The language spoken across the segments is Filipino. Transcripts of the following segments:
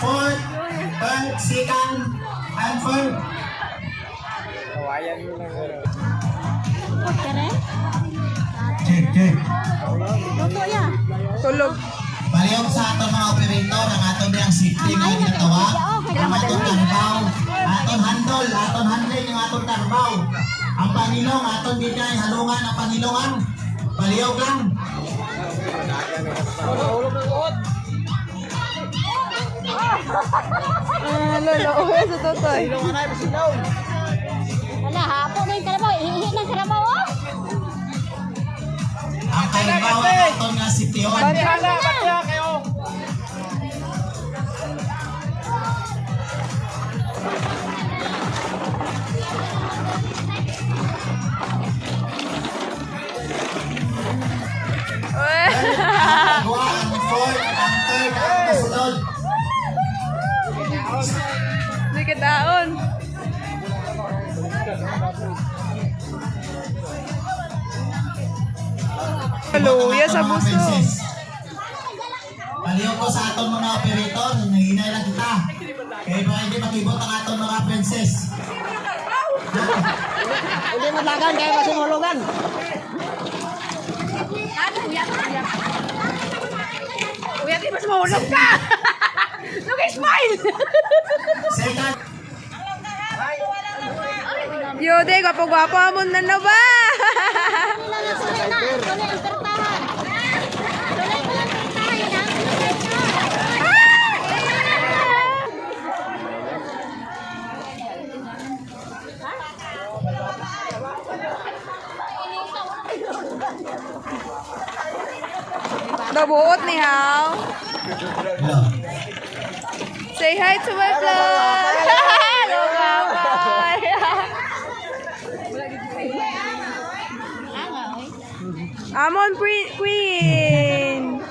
fourth, third, second, and fourth. Kawayan mo lang. rin? Check, check. Luto ya. Tulog. Palihog sa aton mga operator, ang aton niyang safety nga ginatawa, ang aton tarbaw, aton handol, aton handling yung aton tarbaw. Ang Panginoon, aton bigay halungan ang Panginoon. Palihog lang. Ah, lolo. Uwi sa totoy. Wala, hapo na yung karabaw. Ihihi ng karabaw, Hindi ka daon. Haluya sa buso. Palihog ko sa aton mga operator, nahinay lang kita. Kaya ba hindi makibot ang aton mga princess. Hindi matlagan, kaya masimulugan. Uy, ati mas mahulog ka! Look, smile! Yode, gwapo-gwapo amon na na ba? Na, tuloy Nabuot ni hello. Say hi to my vlog. Amon pre- Queen.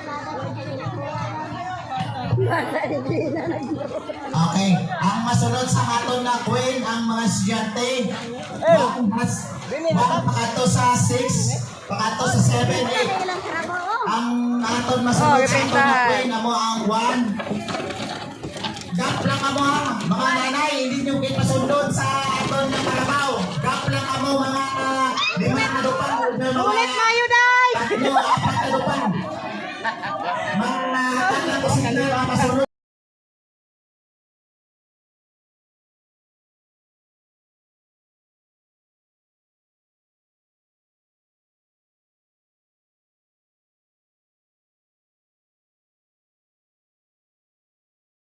Okay, ang masunod sa aton na queen, ang mga estudyante. Mas, pakato sa 6, pakato sa 7, 8. Ilang karabaw, oh. Ang aton Oh, masunod sa aton na queen, amo ang 1. Gap lang amo ha, mga nanay, hindi nyo kayo pasundod sa aton na karabaw. Gap lang amo mga Sana.